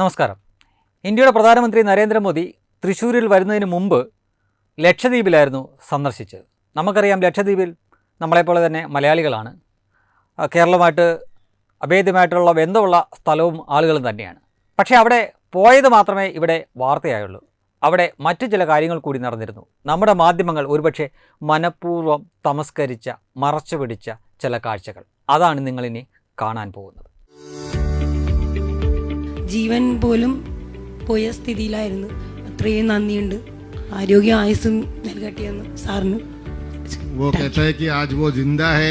നമസ്കാരം. ഇന്ത്യയുടെ പ്രധാനമന്ത്രി നരേന്ദ്രമോദി തൃശ്ശൂരിൽ വരുന്നതിന് മുമ്പ് ലക്ഷദ്വീപിലായിരുന്നു സന്ദർശിച്ചത്. നമുക്കറിയാം ലക്ഷദ്വീപിൽ നമ്മളെപ്പോലെ തന്നെ മലയാളികളാണ്. കേരളമായിട്ട് അഭേദ്യമായിട്ടുള്ള ബന്ധമുള്ള സ്ഥലവും ആളുകളും തന്നെയാണ്. പക്ഷേ അവിടെ പോയത് മാത്രമേ ഇവിടെ വാർത്തയായുള്ളൂ. അവിടെ മറ്റു ചില കാര്യങ്ങൾ കൂടി നടന്നിരുന്നു. നമ്മുടെ മാധ്യമങ്ങൾ ഒരുപക്ഷെ മനഃപൂർവം തമസ്കരിച്ച മറച്ചു പിടിച്ച ചില കാഴ്ചകൾ. അതാണ് നിങ്ങളിനി കാണാൻ പോകുന്നത്. ജീവൻ പോലും പോയ സ്ഥിതിയിലായിരുന്നു അത്രയും നന്ദിയുണ്ട് ആരോഗ്യ ആയുസ്സും നൽകട്ടെ എന്ന് സാറിന് वो कहता है कि आज वो जिंदा है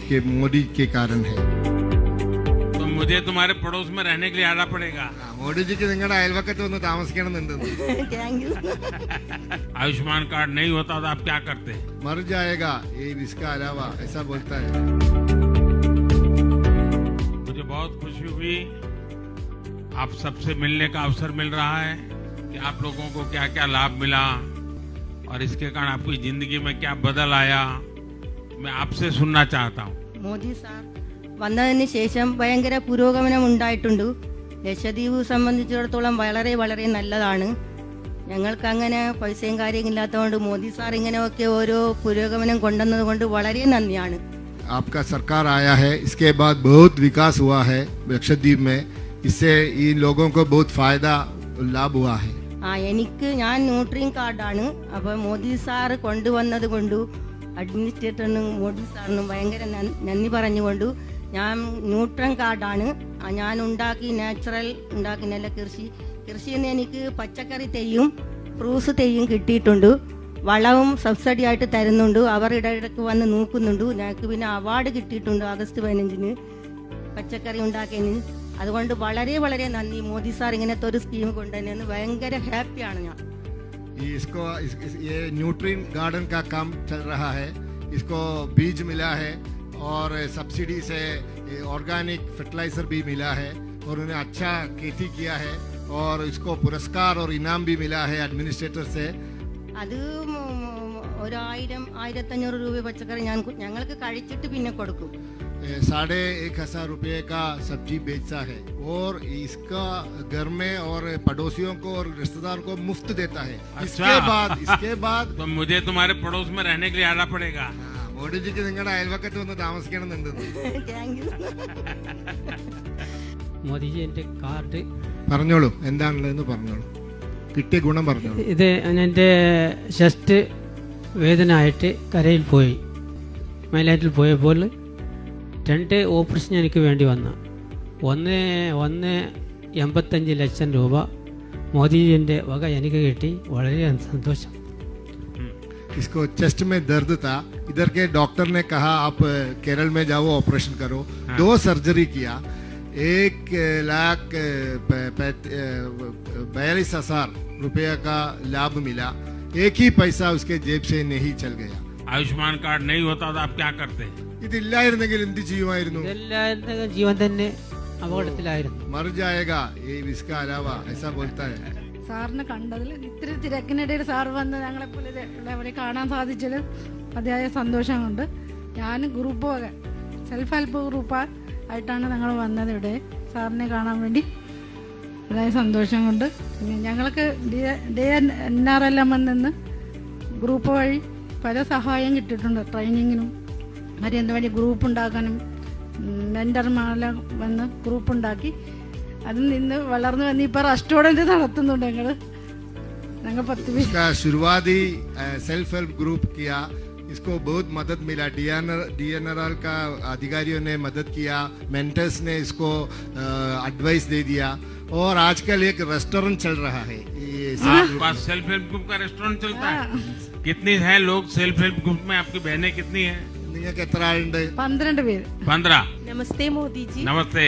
कि मोदी के कारण है तो मुझे तुम्हारे पड़ोस में रहने के लिए आना पड़ेगा മോഡിജിക്ക് നിങ്ങളുടെ അയൽവക്കത്ത് വന്ന് താമസിക്കണമെന്നുണ്ട് താങ്ക് യു आयुष्मान कार्ड नहीं होता तो आप क्या करते मर जाएगा ये इसका अलावा ऐसा बोलता है मुझे बहुत खुशी हुई आप सबसे मिलने का अवसर मिल रहा है कि आप लोगों को क्या क्या लाभ मिला और इसके कारण आपकी जिंदगी में क्या बदल आया मैं आपसे सुनना चाहता हूँ മോദി സാർ വന്നതിന് ശേഷം ഭയങ്കര പുരോഗമനം ഉണ്ടായിട്ടുണ്ട് ലക്ഷദ്വീപ് സംബന്ധിച്ചിടത്തോളം വളരെ വളരെ നല്ലതാണ് ഞങ്ങൾക്ക് അങ്ങനെ പൈസയും കാര്യവും ഇല്ലാത്തതുകൊണ്ട് മോദി സാർ ഇങ്ങനെയൊക്കെ ഓരോ പുരോഗമനം കൊണ്ടുവന്നത് കൊണ്ട് വളരെ നന്ദിയാണ് आपका सरकार आया है इसके बाद बहुत विकास हुआ है लक्षद्वीप में इससे इन लोगों को बहुत फायदा लाभ हुआ है ആ എനിക്ക് ഞാൻ ന്യൂട്രീൻ കാർഡാണ് അപ്പോൾ മോദി സാറ് കൊണ്ടുവന്നത് കൊണ്ടു അഡ്മിനിസ്ട്രേറ്ററിനും മോദി സാറിനും ഭയങ്കര നന്ദി- നന്ദി പറഞ്ഞുകൊണ്ടു ഞാൻ ന്യൂട്രൻ കാർഡാണ് ആ ഞാൻ ഉണ്ടാക്കി നാച്ചുറൽ ഉണ്ടാക്കി നല്ല കൃഷി കൃഷിയിൽ നിന്ന് എനിക്ക് പച്ചക്കറി തെയ്യും ഫ്രൂട്ട്സ് തെയ്യും കിട്ടിയിട്ടുണ്ട് വളവും സബ്സിഡി ആയിട്ട് തരുന്നുണ്ട് അവർ ഇടയിടയ്ക്ക് വന്ന് നോക്കുന്നുണ്ട് ഞങ്ങൾക്ക് പിന്നെ അവാർഡ് കിട്ടിയിട്ടുണ്ട് ആഗസ്റ്റ് പതിനഞ്ചിന് പച്ചക്കറി ഉണ്ടാക്കിയതിന് അതുകൊണ്ട് വളരെ വളരെ നന്ദി മോദി സാർ ഇങ്ങനത്തെ ഒരു സ്കീം കൊണ്ടുതന്നെയെന്ന് ഭയങ്കര ഹാപ്പിയാണ് ഞാൻ ये इसको इस, इस, ये न्यूट्रीन गार्डन का काम चल रहा है इसको बीज मिला है और सब्सिडी से ऑर्गेनिक फर्टिलाइजर भी मिला है और उन्हें अच्छा खेती किया है और इसको पुरस्कार और इनाम भी मिला है एडमिनिस्ट्रेटर से അത് മ- മ- ഒരായിരം ആയിരത്തഞ്ഞൂറ് രൂപ പച്ചക്കറി ഞാൻ കു- ഞങ്ങൾക്ക് കഴിച്ചിട്ട് പിന്നെ കൊടുക്കും ए, साढ़े एक हजार रुपये का सब्जी बेचता है और इसका घर में और पड़ोसियों को और रिश्तेदार को मुफ्त देता है इसके अच्छा। बाद इसके बाद तो मुझे तुम्हारे पड़ोस में रहने के लिए आना पड़ेगा ആ, മോഡിജിക്ക് നിങ്ങളുടെ അയൽവക്കത്ത് വന്ന് താമസിക്കണമെന്നുണ്ട് താങ്ക് യു മോദിജി എൻ്റെ കാർഡ് പറഞ്ഞോളൂ എന്താണുള്ളതെന്ന് പറഞ്ഞോളൂ കിട്ടിയ ഗുണം പറഞ്ഞോളൂ ഇത് എൻ്റെ ചെസ്റ്റ് വേദന ആയിട്ട് കരയിൽ പോയി മൈലാറ്റിൽ പോയപ്പോൾ രണ്ട് ഓപ്പറേഷൻ എനിക്ക് വേണ്ടി വന്നു ഒന്ന് ഒന്ന് എൺപത്തഞ്ച് ലക്ഷം രൂപ മോദിജിൻ്റെ വക എനിക്ക് കിട്ടി വളരെ സന്തോഷം इसको चेस्ट में दर्द था इधर के डॉक्टर ने कहा आप अ, केरल में जाओ ऑपरेशन करो दो सर्जरी किया एक अ, लाख अ, प- पैत- अ, बयालीस हजार रुपया का लाभ मिला एक ही पैसा उसके जेब से नहीं चल गया आयुष्मान कार्ड नहीं होता तो आप क्या करते ഇതില്ലായിരുന്നെങ്കിൽ എന്ത് ചെയ്യുമായിരുന്നു? ജീവൻ തന്നെ അപകടത്തിലായിരുന്നു. മർ ജായേഗാ ഈ വിസ്ക അലാവ ഐസാ ബോൽത്താ സാറിനെ കണ്ടതിൽ ഇത്തിരി തിരക്കിനിടയിൽ സാർ വന്ന് ഞങ്ങളെ പോലെ ഉള്ളവരെ കാണാൻ സാധിച്ചതിൽ അതിയായ സന്തോഷമുണ്ട് ഞാൻ ഗ്രൂപ്പ് വക സെൽഫ് ഹെൽപ്പ് ഗ്രൂപ്പ് ആയിട്ടാണ് ഞങ്ങൾ വന്നത് ഇവിടെ. സാറിനെ കാണാൻ വേണ്ടി അതായത് സന്തോഷമുണ്ട് കൊണ്ട്. ഞങ്ങൾക്ക് D N R L M നിന്ന് ഗ്രൂപ്പ് വഴി പല സഹായം കിട്ടിയിട്ടുണ്ട്. ട്രെയിനിങ്ങിനും മറ്റേ എന്ത് വേണ്ടി ഗ്രൂപ്പ് ഉണ്ടാക്കാനും മെൻറ്റർമാരെല്ലാം വന്ന് ഗ്രൂപ്പ് ഉണ്ടാക്കി അതിൽ നിന്ന് വളർന്നു വന്ന് ഇപ്പോൾ റെസ്റ്റോറൻറ്റ് നടത്തുന്നുണ്ട് ഞങ്ങൾ ഞങ്ങൾ പത്ത് പേര് इसका शुरुआती सेल्फ हेल्प ग्रुप किया इसको बहुत मदद मिला डीएनआर डीएनआरएल का अधिकारियों ने मदद किया मेंटर्स ने इसको एडवाइस दे दिया और आजकल एक रेस्टोरेंट चल रहा है ये आपके पास सेल्फ हेल्प ग्रुप का रेस्टोरेंट चलता है कितनी है लोग सेल्फ हेल्प ग्रुप में आपकी बहनें कितनी है നിങ്ങൾക്ക് എത്ര ആളുണ്ട്? പന്ത്രണ്ട് പേര്. പന്ത്ര നമസ്തേ മോദിജി. നമസ്തേ.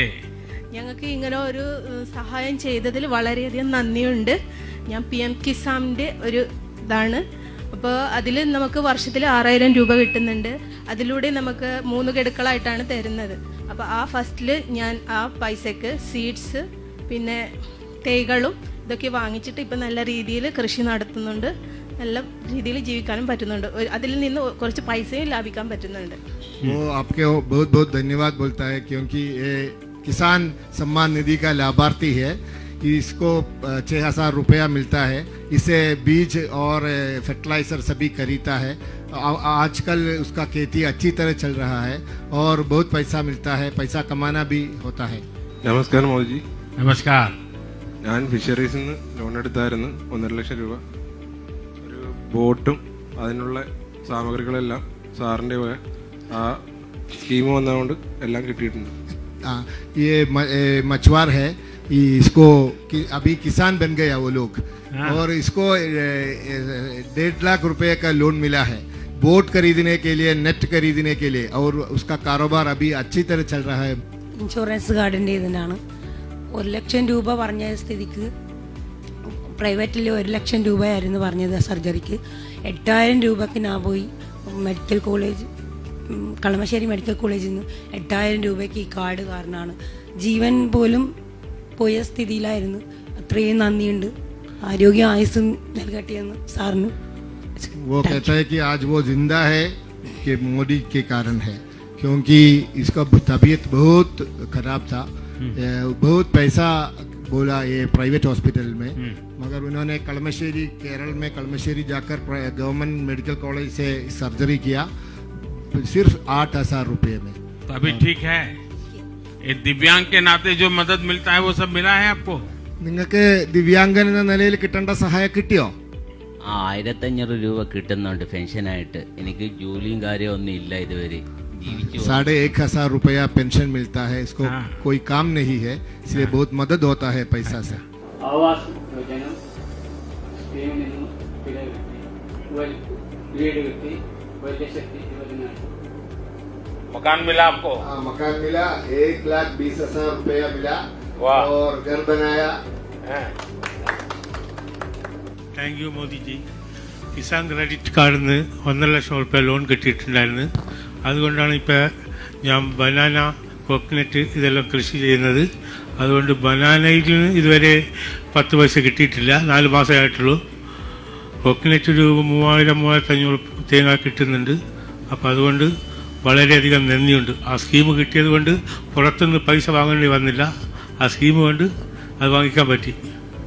ഞങ്ങൾക്ക് ഇങ്ങനെ ഒരു സഹായം ചെയ്തതിൽ വളരെയധികം നന്ദിയുണ്ട്. ഞാൻ പി എം കിസാമിന്റെ ഒരു ഇതാണ്. അപ്പോൾ അതിൽ നമുക്ക് വർഷത്തിൽ ആറായിരം രൂപ കിട്ടുന്നുണ്ട്. അതിലൂടെ നമുക്ക് മൂന്ന് ഗഡുക്കളായിട്ടാണ് തരുന്നത്. അപ്പോൾ ആ ഫസ്റ്റിൽ ഞാൻ ആ പൈസക്ക് സീഡ്സ് പിന്നെ തൈകളും ഇതൊക്കെ വാങ്ങിച്ചിട്ട് ഇപ്പം നല്ല രീതിയിൽ കൃഷി നടത്തുന്നുണ്ട്. നല്ല രീതിയിൽ ജീവിക്കാനും പറ്റുന്നുണ്ട് ഒരു- അതിൽ നിന്ന് കുറച്ച് പൈസയും ലാഭിക്കാൻ പറ്റുന്നുണ്ട് वो आपके बहुत बहुत धन्यवाद बोलता है क्योंकि ये किसान सम्मान निधि का लाभार्थी है इसको छः हजार रुपया मिलता है इसे बीज और फर्टिलाइजर सभी खरीदता है आ- आजकल उसका खेती अच्छी तरह चल रहा है और बहुत पैसा मिलता है पैसा कमाना भी होता है നമസ്കാരം മോദിജി नमस्कार ഞാൻ ഫിഷറീസിൽ നിന്ന് ലോൺ എടുത്തായിരുന്നു ഒന്നര ലക്ഷം രൂപ ഒരു ബോട്ടും അതിനുള്ള സാമഗ്രികളെല്ലാം സാറിൻ്റെ വക ആ സ്കീം വന്നതുകൊണ്ട് എല്ലാം കിട്ടിയിട്ടുണ്ട് आ, ये म- ए, मछुआर है ये इसको कि, अभी किसान बन गया वो लोग और इसको ए, ए, डेढ़ लाख रुपए का लोन मिला है बोट खरीदने के लिए नेट खरीदने के लिए और उसका कारोबार अभी अच्छी तरह चल रहा है ഇൻഷുറൻസ് കാർഡിൻ്റെ ഇതിനാണ് ഒരു ലക്ഷം രൂപ പറഞ്ഞ സ്ഥിതിക്ക് പ്രൈവറ്റിൽ ഒരു ലക്ഷം രൂപയായിരുന്നു പറഞ്ഞത് സർജറിക്ക് എട്ടായിരം രൂപക്ക് ഞാൻ പോയി മെഡിക്കൽ കോളേജ് ഉം, കളമശ്ശേരി മെഡിക്കൽ കോളേജിൽ നിന്ന് എട്ടായിരം രൂപയ്ക്ക് ഈ കാർഡ് കാരണമാണ് ജീവൻ പോലും പോയ സ്ഥിതിയിലായിരുന്നു അത്രയും നന്ദിയുണ്ട് ആരോഗ്യ ആയുസ്സും നൽകട്ടെയെന്ന് സാറിന് वो कहता है कि आज वो जिंदा है कि मोदी के कारण है क्योंकि इसका तबीयत बहुत खराब था ए, बहुत पैसा बोला ये प्राइवेट हॉस्पिटल में मगर उन्होंने कलमश्शेरी केरल में कलमश्शेरी जाकर गवर्नमेंट मेडिकल कॉलेज से सर्जरी किया सिर्फ आठ हजार रुपये में तो अभी ठीक है ये दिव्यांग के नाते जो मदद मिलता है वो सब मिला है आपको നിങ്ങൾക്ക് ദിവ്യാംഗൻ എന്ന നിലയിൽ കിട്ടേണ്ട സഹായം കിട്ടിയോ ആ ആയിരത്തഞ്ഞൂറ് രൂപ കിട്ടുന്നുണ്ട് പെൻഷനായിട്ട് എനിക്ക് ജോലിയും കാര്യമൊന്നും ഇല്ല ഇതുവരെ ജീവിച്ചു साढ़े एक हजार रुपया पेंशन मिलता है इसको हाँ। कोई काम नहीं है इसलिए बहुत मदद होता है पैसा से ആവാസ് യോജന സ്കീമിൽ നിന്നും പിഴ കിട്ടി ഒരു വീട് കിട്ടി ഒരു ലക്ഷത്തി ഇരുപതിനായിരം मकान मिला आपको हाँ, मकान मिला एक लाख बीस हजार रुपया मिला वाह। और घर बनाया thank you Modiji Kisan credit കാർഡിൽ നിന്ന് ഒന്നര ലക്ഷം ഉറുപ്പ്യ ലോൺ കിട്ടിയിട്ടുണ്ടായിരുന്നു അതുകൊണ്ടാണ് ഇപ്പോൾ ഞാൻ ബനാന കോക്കനട്ട് ഇതെല്ലാം കൃഷി ചെയ്യുന്നത് അതുകൊണ്ട് ബനാനയിൽ ഇതുവരെ പത്ത് പൈസ കിട്ടിയിട്ടില്ല നാല് മാസമേ ആയിട്ടുള്ളൂ കോക്കനട്ട് രൂപ മൂവായിരം മൂവായിരത്തഞ്ഞൂറ് തേങ്ങ കിട്ടുന്നുണ്ട് അപ്പോൾ അതുകൊണ്ട് വളരെയധികം നന്ദിയുണ്ട് ആ സ്കീം കിട്ടിയത് കൊണ്ട് പുറത്തുനിന്ന് പൈസ വാങ്ങേണ്ടി വന്നില്ല ആ സ്കീം കൊണ്ട് അത് വാങ്ങിക്കാൻ പറ്റി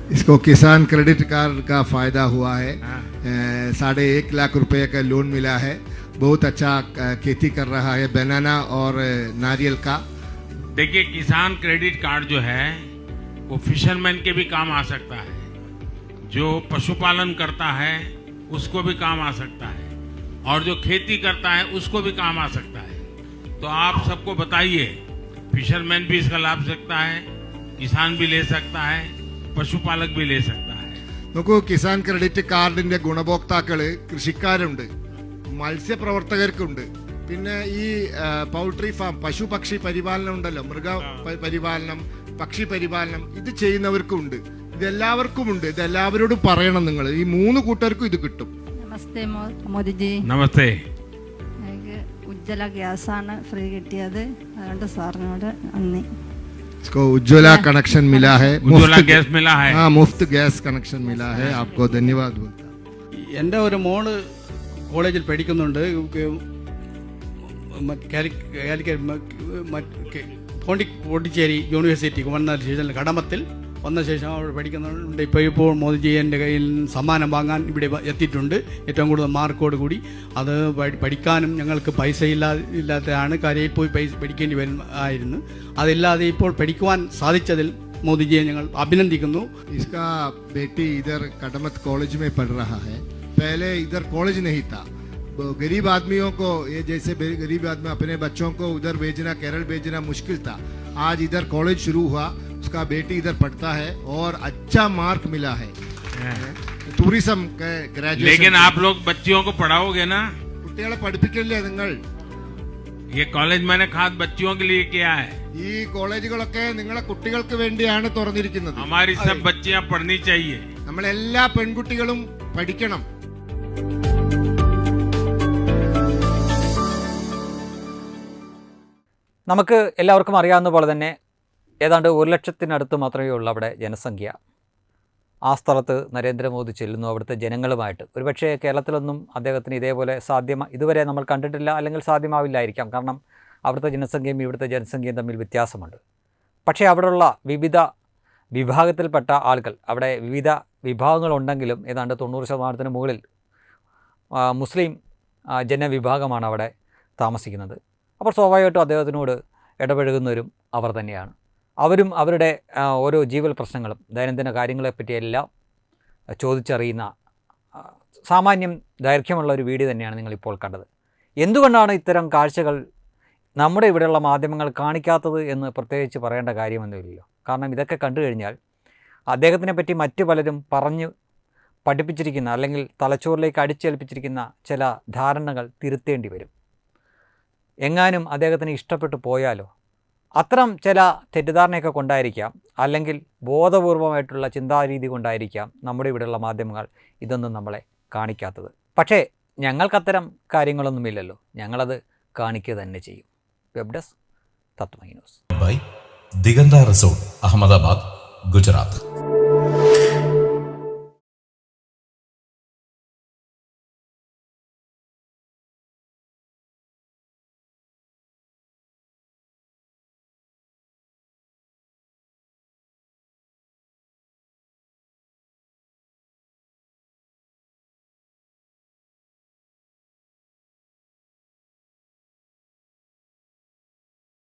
इसको किसान क्रेडिट कार्ड का फायदा हुआ है ए, साढ़े एक लाख रुपए का लोन मिला है बहुत अच्छा अ, खेती कर रहा है बनाना और अ, नारियल का देखिए किसान क्रेडिट कार्ड जो है वो फिशरमैन के भी काम आ सकता है जो पशुपालन करता है उसको भी काम आ सकता है और जो खेती करता है उसको भी काम आ सकता है तो आप सबको बताइए फिशरमैन भी इसका लाभ सकता है किसान भी ले सकता है पशुपालक भी ले सकता है നോക്കൂ കിസാൻ ക്രെഡിറ്റ് കാർഡിന്റെ ഗുണഭോക്താക്കള് കൃഷിക്കാരുണ്ട് മത്സ്യപ്രവർത്തകർക്കുണ്ട് പിന്നെ ഈ ആ, പൗൾട്രി ഫാം പശു പക്ഷി പരിപാലനം ഉണ്ടല്ലോ മൃഗ പ- പരിപാലനം പക്ഷി പരിപാലനം ഇത് ചെയ്യുന്നവർക്കും ഉണ്ട് ഇതെല്ലാവർക്കും ഉണ്ട് ഇതെല്ലാവരോടും പറയണം നിങ്ങൾ ഈ മൂന്ന് കൂട്ടർക്കും ഇത് കിട്ടും നമസ്തേ മോദിജി नमस्ते എനിക്ക് ഉജ്ജ്വല ഗ്യാസാണ് ഫ്രീ കിട്ടിയത് അതുകൊണ്ട് സാറിനോട് നന്ദി इसको उज्ज्वला कनेक्शन मिला है उज्ज्वला मुफ्त- गैस मिला है हाँ मुफ्त गैस कनेक्शन मिला है आपको धन्यवाद बोलता हूं। എൻ്റെ ഒരു മോള് കോളേജിൽ പഠിക്കുന്നുണ്ട്. പോണ്ടി പോണ്ടിച്ചേരി യൂണിവേഴ്സിറ്റി വന്ന ശേഷം കടമത്തിൽ വന്ന ശേഷം അവർ പഠിക്കുന്നുണ്ട് ഇപ്പോൾ ഇപ്പോൾ മോദിജി എന്റെ കയ്യിൽ സമ്മാനം വാങ്ങാൻ ഇവിടെ എത്തിയിട്ടുണ്ട്. ഏറ്റവും കൂടുതൽ മാർക്കോട് കൂടി. അത് പഠിക്കാനും ഞങ്ങൾക്ക് പൈസ ഇല്ലാ ഇല്ലാത്തതാണ് കരയിൽ പോയി പൈസ പഠിക്കേണ്ടി വരും ആയിരുന്നു. അതില്ലാതെ ഇപ്പോൾ പഠിക്കുവാൻ സാധിച്ചതിൽ മോദിജിയെ ഞങ്ങൾ അഭിനന്ദിക്കുന്നു. ഇസ്കാ ബേട്ടി ഇതർ കടമത്ത് കോളേജ് മേ पहले इधर कॉलेज नहीं था वो गरीब आदमियों को ये जैसे बे- गरीब आदमी अपने बच्चों को उधर भेजना केरल भेजना मुश्किल था आज इधर कॉलेज शुरू हुआ उसका बेटी इधर पढ़ता है और अच्छा मार्क मिला है ടൂറിസം लेकिन आप लोग बच्चियों को पढ़ाओगे ना കുട്ടികളെ പഠിപ്പിക്കില്ലേ നിങ്ങൾ ये कॉलेज मैंने खास बच्चियों के लिए किया है ഈ കോളേജുകളൊക്കെ നിങ്ങളെ കുട്ടികൾക്ക് വേണ്ടിയാണ് തുറന്നിരിക്കുന്നത് हमारी सब बच्चियां पढ़नी चाहिए നമ്മളെല്ലാ പെൺകുട്ടികളും പഠിക്കണം നമുക്ക് എല്ലാവർക്കും അറിയാവുന്ന പോലെ തന്നെ ഏതാണ്ട് ഒരു ലക്ഷത്തിനടുത്ത് മാത്രമേ ഉള്ളൂ അവിടെ ജനസംഖ്യ. ആ സ്ഥലത്ത് നരേന്ദ്രമോദി ചെല്ലുന്നു അവിടുത്തെ ജനങ്ങളുമായിട്ട്. ഒരുപക്ഷെ കേരളത്തിലൊന്നും അദ്ദേഹത്തിന് ഇതേപോലെ സാധ്യമ ഇതുവരെ നമ്മൾ കണ്ടിട്ടില്ല അല്ലെങ്കിൽ സാധ്യമാവില്ലായിരിക്കാം. കാരണം അവിടുത്തെ ജനസംഖ്യയും ഇവിടുത്തെ ജനസംഖ്യയും തമ്മിൽ വ്യത്യാസമുണ്ട്. പക്ഷേ അവിടെയുള്ള വിവിധ വിഭാഗത്തിൽപ്പെട്ട ആളുകൾ അവിടെ വിവിധ വിഭാഗങ്ങളുണ്ടെങ്കിലും ഏതാണ്ട് തൊണ്ണൂറ് ശതമാനത്തിന് മുകളിൽ മുസ്ലിം ജനവിഭാഗമാണ് അവിടെ താമസിക്കുന്നത്. അപ്പോൾ സ്വാഭാവികമായിട്ടും അദ്ദേഹത്തിനോട് ഇടപഴകുന്നവരും അവർ തന്നെയാണ്. അവരും അവരുടെ ഓരോ ജീവൽ പ്രശ്നങ്ങളും ദൈനംദിന കാര്യങ്ങളെപ്പറ്റിയെല്ലാം ചോദിച്ചറിയുന്ന സാമാന്യം ദൈർഘ്യമുള്ള ഒരു വീഡിയോ തന്നെയാണ് നിങ്ങളിപ്പോൾ കണ്ടത്. എന്തുകൊണ്ടാണ് ഇത്തരം കാഴ്ചകൾ നമ്മുടെ ഇവിടെയുള്ള മാധ്യമങ്ങൾ കാണിക്കാത്തത് എന്ന് പ്രത്യേകിച്ച് പറയേണ്ട കാര്യമൊന്നുമില്ലല്ലോ. കാരണം ഇതൊക്കെ കണ്ടു കഴിഞ്ഞാൽ അദ്ദേഹത്തിനെ പറ്റി മറ്റു പലരും പറഞ്ഞ് പഠിപ്പിച്ചിരിക്കുന്ന അല്ലെങ്കിൽ തലച്ചോറിലേക്ക് അടിച്ചേൽപ്പിച്ചിരിക്കുന്ന ചില ധാരണകൾ തിരുത്തേണ്ടി വരും. എങ്ങാനും അദ്ദേഹത്തിന് ഇഷ്ടപ്പെട്ടു പോയാലോ? അത്തരം ചില തെറ്റിദ്ധാരണയൊക്കെ കൊണ്ടായിരിക്കാം അല്ലെങ്കിൽ ബോധപൂർവമായിട്ടുള്ള ചിന്താരീതി കൊണ്ടായിരിക്കാം നമ്മുടെ ഇവിടെയുള്ള മാധ്യമങ്ങൾ ഇതൊന്നും നമ്മളെ കാണിക്കാത്തത്. പക്ഷേ ഞങ്ങൾക്കത്തരം കാര്യങ്ങളൊന്നുമില്ലല്ലോ. ഞങ്ങളത് കാണിക്കുക തന്നെ ചെയ്യും. Web desk Tatva news. By. Digantha resort Ahmedabad Gujarat.